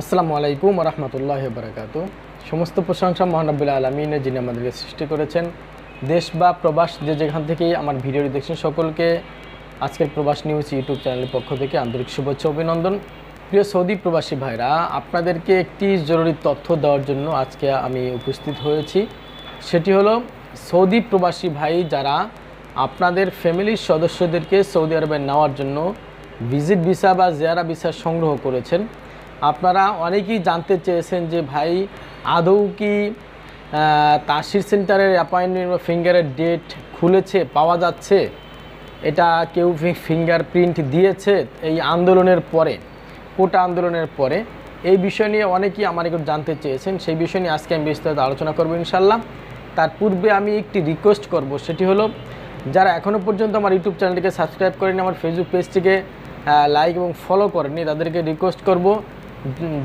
আসসালামু আলাইকুম রহমতুল্লাহ বারকাত সমস্ত প্রশংসা মহানবুল্লাহ আলমিনে যিনি আমাদেরকে সৃষ্টি করেছেন। দেশ বা প্রবাস যে যেখান থেকেই আমার ভিডিওটি দেখছেন সকলকে আজকের প্রবাস নিউজ ইউটিউব চ্যানেলের পক্ষ থেকে আন্তরিক শুভেচ্ছা অভিনন্দন। প্রিয় সৌদি প্রবাসী ভাইরা, আপনাদেরকে একটি জরুরি তথ্য দেওয়ার জন্য আজকে আমি উপস্থিত হয়েছি। সেটি হলো, সৌদি প্রবাসী ভাই যারা আপনাদের ফ্যামিলির সদস্যদেরকে সৌদি আরবে নেওয়ার জন্য ভিজিট ভিসা বা জেয়ারা ভিসা সংগ্রহ করেছেন আপনারা অনেকেই জানতে চেয়েছেন যে ভাই আদৌ কি তাসির সেন্টারের অ্যাপয়েন্টমেন্ট বা ফিঙ্গারের ডেট খুলেছে, পাওয়া যাচ্ছে? এটা কেউ ফিঙ্গার প্রিন্ট দিয়েছে এই আন্দোলনের পরে? কোটা আন্দোলনের পরে? এই বিষয় নিয়ে অনেকেই আমার একটু জানতে চেয়েছেন, সেই বিষয় নিয়ে আজকে আমি বিস্তারিত আলোচনা করব ইনশাল্লাহ তার পূর্বে আমি একটি রিকোয়েস্ট করব, সেটি হলো, যারা এখনও পর্যন্ত আমার ইউটিউব চ্যানেলটিকে সাবস্ক্রাইব করেনি আমার ফেসবুক পেজটিকে লাইক এবং ফলো করেনি তাদেরকে রিকোয়েস্ট করব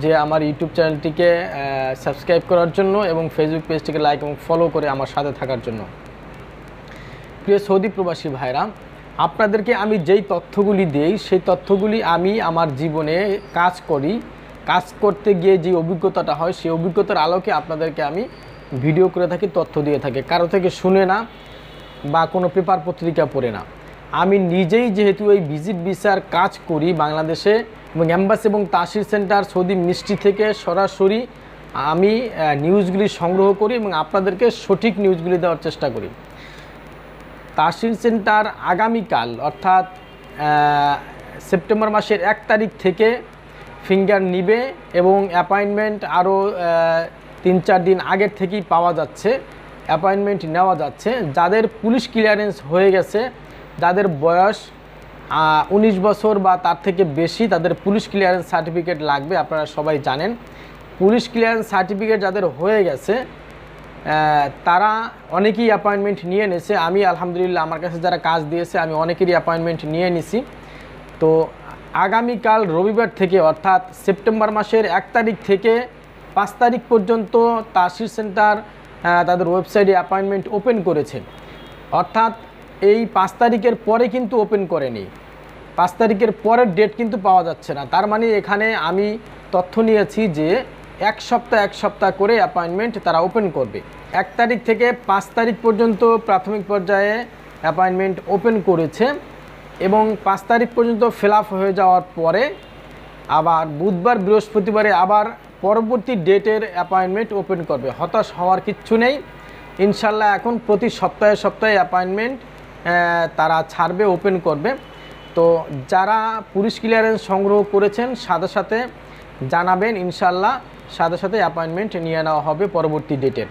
যে আমার ইউটিউব চ্যানেলটিকে সাবস্ক্রাইব করার জন্য এবং ফেসবুক পেজটিকে লাইক এবং ফলো করে আমার সাথে থাকার জন্য। প্রিয় সৌদি প্রবাসী ভাইরা, আপনাদেরকে আমি যেই তথ্যগুলি দেই, সেই তথ্যগুলি আমি আমার জীবনে কাজ করি। কাজ করতে গিয়ে যে অভিজ্ঞতাটা হয়, সেই অভিজ্ঞতার আলোকে আপনাদেরকে আমি ভিডিও করে থাকি, তথ্য দিয়ে থাকি। কারও থেকে শুনে না বা কোনো পেপার পত্রিকা পড়ে না। আমি নিজেই যেহেতু এই ভিজিট ভিসার কাজ করি বাংলাদেশে এবং অ্যাম্বাসি এবং তাসির সেন্টার সৌদি মিষ্টি থেকে সরাসরি আমি নিউজগুলি সংগ্রহ করি এবং আপনাদেরকে সঠিক নিউজগুলি দেওয়ার চেষ্টা করি। তাসির সেন্টার আগামীকাল, অর্থাৎ সেপ্টেম্বর মাসের এক তারিখ থেকে ফিঙ্গার নিবে এবং অ্যাপয়েন্টমেন্ট আরও তিন চার দিন আগের থেকেই পাওয়া যাচ্ছে অ্যাপয়েন্টমেন্ট নেওয়া যাচ্ছে। যাদের পুলিশ ক্লিয়ারেন্স হয়ে গেছে, যাদের বয়স উনিশ বছর বা তার থেকে বেশি তাদের পুলিশ ক্লিয়ারেন্স সার্টিফিকেট লাগবে, আপনারা সবাই জানেন। পুলিশ ক্লিয়ারেন্স সার্টিফিকেট যাদের হয়ে গেছে তারা অনেকেই অ্যাপয়েন্টমেন্ট নিয়ে নিয়েছে। আমি আলহামদুলিল্লাহ আমার কাছে যারা কাজ দিয়েছে, আমি অনেকেরই অ্যাপয়েন্টমেন্ট নিয়ে নিছি। তো আগামীকাল রবিবার থেকে অর্থাৎ সেপ্টেম্বর মাসের এক তারিখ থেকে পাঁচ তারিখ পর্যন্ত তাসির সেন্টার তাদের ওয়েবসাইটে অ্যাপয়েন্টমেন্ট ওপেন করেছে। অর্থাৎ এই পাঁচ তারিখের পরে কিন্তু ওপেন করেনি। পাঁচ তারিখের পরের ডেট কিন্তু পাওয়া যাচ্ছে না। তার মানে এখানে আমি তথ্য নিয়েছি যে এক সপ্তাহ এক সপ্তাহ করে অ্যাপয়েন্টমেন্ট তারা ওপেন করবে। এক তারিখ থেকে পাঁচ তারিখ পর্যন্ত প্রাথমিক পর্যায়ে অ্যাপয়েন্টমেন্ট ওপেন করেছে এবং পাঁচ তারিখ পর্যন্ত ফিল হয়ে যাওয়ার পরে আবার বুধবার, বৃহস্পতিবারে আবার পরবর্তী ডেটের অ্যাপয়েন্টমেন্ট ওপেন করবে। হতাশ হওয়ার কিচ্ছু নেই। ইনশাল্লাহ এখন প্রতি সপ্তাহে সপ্তাহে অ্যাপয়েন্টমেন্ট তারা ছাড়বে ওপেন করবে। তো যারা পুলিশ ক্লিয়ারেন্স সংগ্রহ করেছেন, সাথে সাথে জানাবেন ইনশাল্লাহ সাথে সাথে অ্যাপয়েন্টমেন্ট নিয়ে নেওয়া হবে পরবর্তী ডেটের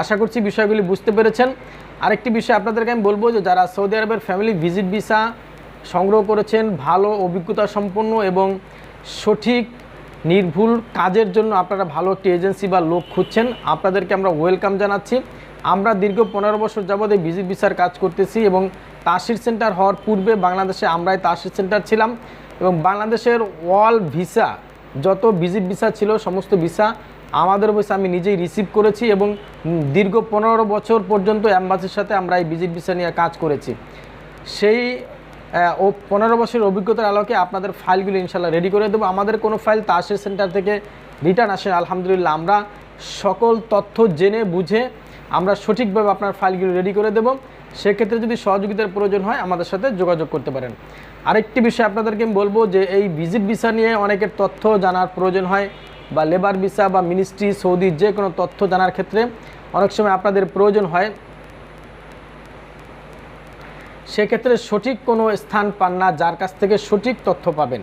আশা করছি বিষয়গুলি বুঝতে পেরেছেন। আরেকটি বিষয় আপনাদেরকে আমি বলব যে, যারা সৌদি আরবের ফ্যামিলি ভিজিট ভিসা সংগ্রহ করেছেন, ভালো অভিজ্ঞতা সম্পন্ন এবং সঠিক, নির্ভুল কাজের জন্য আপনারা ভালো একটি এজেন্সি বা লোক খুঁজছেন, আপনাদেরকে আমরা ওয়েলকাম জানাচ্ছি। আমরা দীর্ঘ পনেরো বছর যাবৎ এই ভিজিট ভিসার কাজ করতেছি এবং তাসির সেন্টার হওয়ার পূর্বে বাংলাদেশে আমরাই তাসির সেন্টার ছিলাম এবং বাংলাদেশের অল ভিসা, যত ভিজিট ভিসা ছিল, সমস্ত ভিসা আমাদের অবশ্যই আমি নিজেই রিসিভ করেছি এবং দীর্ঘ পনেরো বছর পর্যন্ত অ্যাম্বাসির সাথে আমরা এই ভিজিট ভিসা নিয়ে কাজ করেছি। সেই ও পনেরো বছরের অভিজ্ঞতার আলোকে আপনাদের ফাইলগুলো ইনশাল্লাহ রেডি করে দেবো। আমাদের কোনো ফাইল তাসের সেন্টার থেকে রিটার্ন আসে আলহামদুলিল্লাহ, আমরা সকল তথ্য জেনে, বুঝে আমরা সঠিকভাবে আপনার ফাইলগুলো রেডি করে দেবো। সেক্ষেত্রে যদি সহযোগিতার প্রয়োজন হয়, আমাদের সাথে যোগাযোগ করতে পারেন। আরেকটি বিষয় আপনাদেরকে আমি বলব যে, এই ভিজিট ভিসা নিয়ে অনেকের তথ্য জানার প্রয়োজন হয় বা লেবার ভিসা বা মিনিস্ট্রি সৌদি যে কোনো তথ্য জানার ক্ষেত্রে অনেক সময় আপনাদের প্রয়োজন হয়। সেক্ষেত্রে সঠিক কোনো স্থান পান না, যার কাছ থেকে সঠিক তথ্য পাবেন।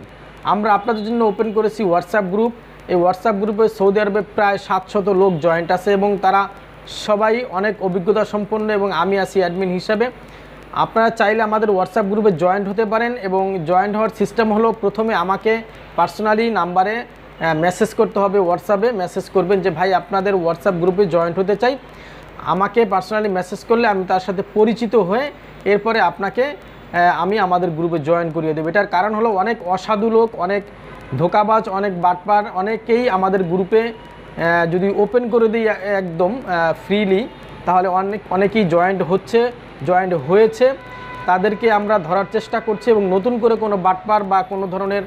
আমরা আপনাদের জন্য ওপেন করেছি হোয়াটসঅ্যাপ গ্রুপ এই হোয়াটসঅ্যাপ গ্রুপে সৌদি আরবে প্রায় সাতশত লোক জয়েন্ট আছে এবং তারা সবাই অনেক অভিজ্ঞতা সম্পন্ন এবং আমি আছি অ্যাডমিন হিসাবে। আপনারা চাইলে আমাদের হোয়াটসঅ্যাপ গ্রুপে জয়েন্ট হতে পারেন এবং জয়েন্ট হওয়ার সিস্টেম হলো প্রথমে আমাকে পার্সোনালি নাম্বারে মেসেজ করতে হবে হোয়াটসঅ্যাপে মেসেজ করবেন যে, ভাই, আপনাদের হোয়াটসঅ্যাপ গ্রুপে জয়েন্ট হতে চাই। আমাকে পার্সোনালি মেসেজ করলে আমি তার সাথে পরিচিত হয়ে এরপরে আপনাকে আমি আমাদের গ্রুপে জয়েন করিয়ে দেবো। এটার কারণ হলো অনেক অসাধু লোক, অনেক ধোকাবাজ, অনেক বাটপার, অনেকেই আমাদের গ্রুপে যদি ওপেন করে দিই একদম ফ্রিলি তাহলে অনেক, অনেকেই জয়েন্ট হচ্ছে জয়েন্ট হয়েছে। তাদেরকে আমরা ধরার চেষ্টা করছি এবং নতুন করে কোনো বাটপার বা কোনো ধরনের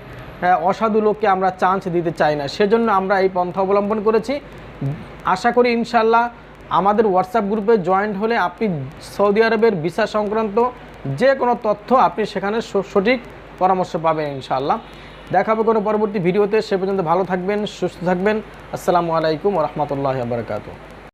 অসাধু লোককে আমরা চান্স দিতে চাই না। সেজন্য আমরা এই পন্থা অবলম্বন করেছি। আশা করি ইনশাল্লাহ আমাদের হোয়াটসঅ্যাপ গ্রুপে জয়েন্ট হলে আপনি সৌদি আরবের ভিসা সংক্রান্ত যে কোনো তথ্য আপনি সেখানে সঠিক পরামর্শ পাবেন ইনশাআল্লাহ। দেখাবো কোনো পরবর্তী ভিডিওতে সে পর্যন্ত ভালো থাকবেন সুস্থ থাকবেন। আসসালামু আলাইকুম রহমতুল্লাহ বারকাতু